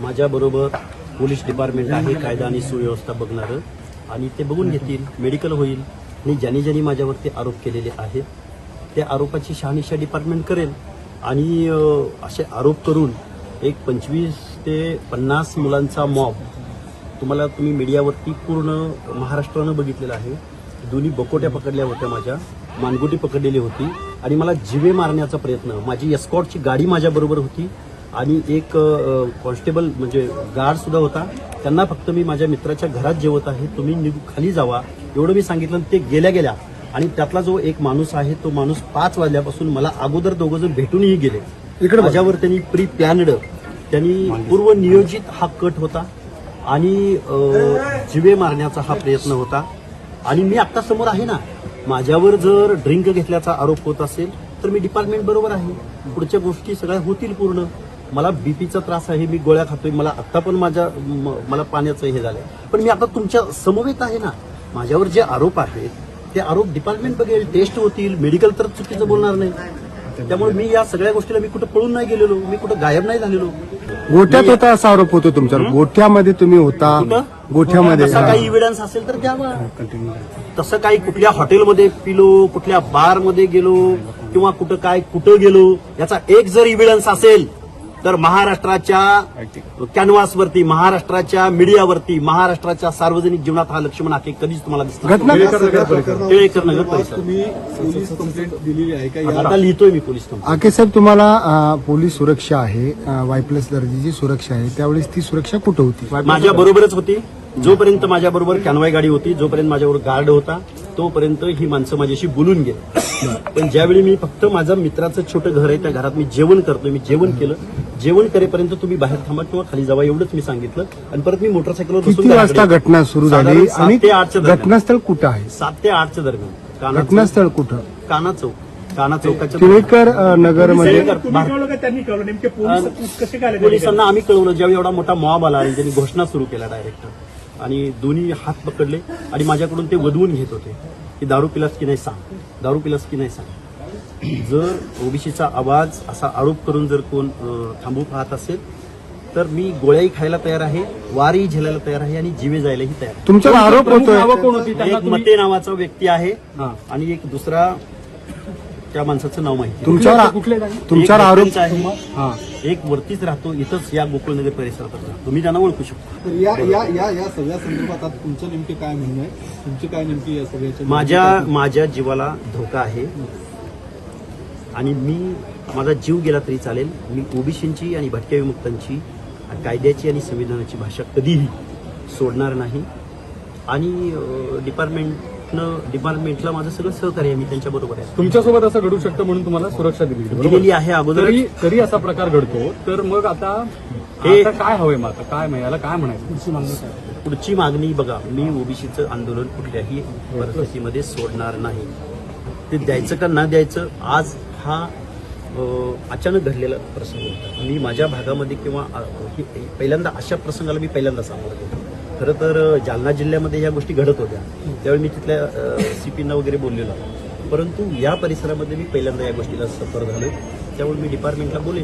माझ्याबरोबर police department आहे कायदा आणि सुव्यवस्था बघणारं. आणि ते बघून घेतील मेडिकल होईल. आणि ज्यांनी ज्यांनी माझ्यावरती आरोप केलेले आहेत त्या आरोपाची शहानिशा डिपार्टमेंट करेल. आणि असे आरोप करून एक पंचवीस ते पन्नास मुलांचा मॉब तुम्हाला तुम्ही मीडियावरती पूर्ण महाराष्ट्रानं बघितलेलं आहे. दोन्ही बकोट्या पकडल्या होत्या माझ्या मानगुटी पकडलेली होती. आणि मला जिवे मारण्याचा प्रयत्न माझी एस्कॉटची गाडी माझ्याबरोबर होती. आणि एक कॉन्स्टेबल म्हणजे गार्ड सुद्धा होता. त्यांना फक्त मी माझ्या मित्राच्या घरात जेवत आहे. तुम्ही खाली जावा. एवढं मी सांगितलं ते गेल्या गेल्या. आणि त्यातला जो एक माणूस आहे तो माणूस पाच वाजल्यापासून मला अगोदर दोघं जण भेटूनही गेले. इकडे माझ्यावर त्यांनी प्री प्लॅन्ड त्यांनी पूर्व नियोजित हा कट होता. आणि जिवे मारण्याचा हा प्रयत्न होता. आणि मी आत्ता समोर आहे ना माझ्यावर जर ड्रिंक घेतल्याचा आरोप होत असेल तर मी डिपार्टमेंट बरोबर आहे. पुढच्या गोष्टी सगळ्या होतील पूर्ण. मला बीपीचा त्रास आहे मी गोळ्या खातोय मला आत्ता पण माझ्या मला पाण्याचं हे झालंय. पण मी आता तुमच्या समवेत आहे ना माझ्यावर जे आरोप आहेत ते आरोप डिपार्टमेंट बघेल टेस्ट होतील मेडिकल तर चुकीचं बोलणार नाही. त्यामुळे मी या सगळ्या गोष्टीला मी कुठं पळून नाही गेलेलो मी कुठं गायब नाही झालेलो. गोठ्यात होता असा आरोप होतो तुमच्यावर. गोठ्यामध्ये तुम्ही होता? गोठ्यामध्ये. तसा काही इव्हिडन्स असेल तर द्यावा. तसं काही कुठल्या हॉटेलमध्ये पिलो कुठल्या बारमध्ये गेलो किंवा कुठं काय कुठं गेलो याचा एक जर इव्हिडन्स असेल तर महाराष्ट्राच्या कॅनव्हासवरती महाराष्ट्राच्या मीडियावरती महाराष्ट्राच्या सार्वजनिक जीवनात हा लक्ष्मण हाके कधीच तुम्हाला टिळेकर नगर पोलीस कंप्लेंट दिलेली आहे का? आता लिहितोय मी पोलीस कंप्लेंट. आके साहेब तुम्हाला पोलीस सुरक्षा आहे वाय प्लस दर्जाची सुरक्षा आहे. त्यावेळेस ती सुरक्षा कुठं होती? माझ्या बरोबरच होती. जोपर्यंत माझ्या बरोबर कॅनवाय गाडी होती जोपर्यंत माझ्याबरोबर गार्ड होता तोपर्यंत ही माणसं माझ्याशी बोलून गेली. पण ज्यावेळी मी फक्त माझं मित्राचं छोटं घर आहे त्या घरात मी जेवण करतोय मी जेवण केलं. जेवण करेपर्यंत तुम्ही बाहेर थांबा किंवा खाली जावा एवढंच मी सांगितलं. आणि परत मी मोटरसायकलवर बसून किती वाजता घराकडे- घटना सुरू झाली? साधारण सात आणि ते आठच्या दरम्यान. घटनास्थळ कुठं आहे? सात ते आठच्या दरम्यान. काना चौक- घटनास्थळ कुठं? काना चौक काना चौकाच्या टिळेकर अं, नगरमध्ये टिळेकर तुम्ही भार- कळवलं का त्यांनी कळवलं? नेमके पोलीस कसे काय आले पोलिसांना आम्ही कळवलं. ज्यावेळी एवढा मोठा मॉब आला आणि त्यांनी घोषणा सुरू केल्या डायरेक्ट आणि दोन्ही हात पकडले आणि माझ्याकडून ते वधवून घेत होते. की दारू पिलास की नाही सांग? दारू पिलास की नाही सांग? जर ओबीसीचा आवाज असा आरोप करून जर कोण थांबू पाहत असेल तर मी गोळ्याही खायला तयार आहे वारही झेलायला तयार आहे आणि जीवे जायलाही तयार आहे. तुमच्यावर आरोप होतोय. एक मते नावाचा व्यक्ती आहे आणि एक दुसरा त्या माणसाचं नाव माहिती तुमच्यावर तुमच्यावर एक आरोप वरतीच आहे. एक वरतीच राहतो इथंच या गोकुळनगर परिसरात राहतो तुम्ही त्यांना ओळखू शकता. तर या या या या सगळ्या संदर्भात आता तुमचं नेमके काय म्हणणं आहे? तुमची काय नेमकी या सगळ्याच्या माझ्या माझ्या जीवाला धोका आहे. आणि मी माझा जीव गेला तरी चालेल. मी ओबीसींची आणि भटक्या विमुक्तांची कायद्याची आणि संविधानाची भाषा कधीही सोडणार नाही. आणि अं, डिपार्टमेंटनं डिपार्टमेंटला माझं सगळं सहकार्य आहे मी त्यांच्याबरोबर आहे. तुमच्यासोबत असं घडू शकतं म्हणून तुम्हाला सुरक्षा दिली? दिलेली आहे अगोदर तरी असा प्रकार घडतो. तर मग आता हे- आता काय हवंय मग आता? काय याला काय म्हणायचं? पुढची मागणी बघा मी ओबीसीचं आंदोलन कुठल्याही परिस्थितीमध्ये सोडणार नाही. ते द्यायचं का न द्यायचं आज हा अचानक घडलेला प्रसंग होता. मी माझ्या भागामध्ये किंवा पहिल्यांदा अशा प्रसंगाला मी पहिल्यांदा सामोरं गेलो. खरं तर जालना जिल्ह्यामध्ये ह्या गोष्टी घडत होत्या. त्यावेळी मी तिथल्या सीपींना वगैरे बोललेलो. परंतु या परिसरामध्ये मी पहिल्यांदा या गोष्टीला सफर झालो त्यामुळे मी डिपार्टमेंटला बोलेन.